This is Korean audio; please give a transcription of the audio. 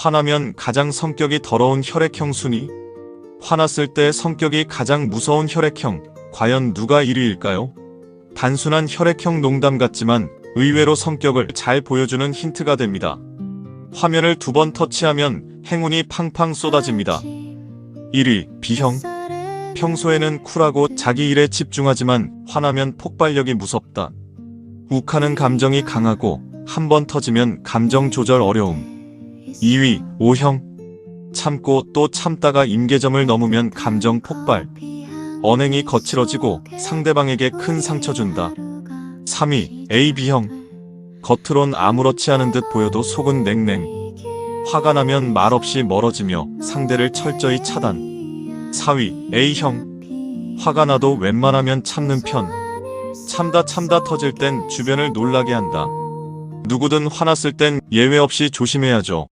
화나면 가장 성격이 더러운 혈액형 순위? 화났을 때 성격이 가장 무서운 혈액형, 과연 누가 1위일까요? 단순한 혈액형 농담 같지만 의외로 성격을 잘 보여주는 힌트가 됩니다. 화면을 두 번 터치하면 행운이 팡팡 쏟아집니다. 1위, B형. 평소에는 쿨하고 자기 일에 집중하지만 화나면 폭발력이 무섭다. 욱하는 감정이 강하고 한 번 터지면 감정 조절 어려움. 2위, O형. 참고 또 참다가 임계점을 넘으면 감정 폭발. 언행이 거칠어지고 상대방에게 큰 상처 준다. 3위, AB형. 겉으론 아무렇지 않은 듯 보여도 속은 냉랭. 화가 나면 말없이 멀어지며 상대를 철저히 차단. 4위, A형. 화가 나도 웬만하면 참는 편. 참다 참다 터질 땐 주변을 놀라게 한다. 누구든 화났을 땐 예외 없이 조심해야죠.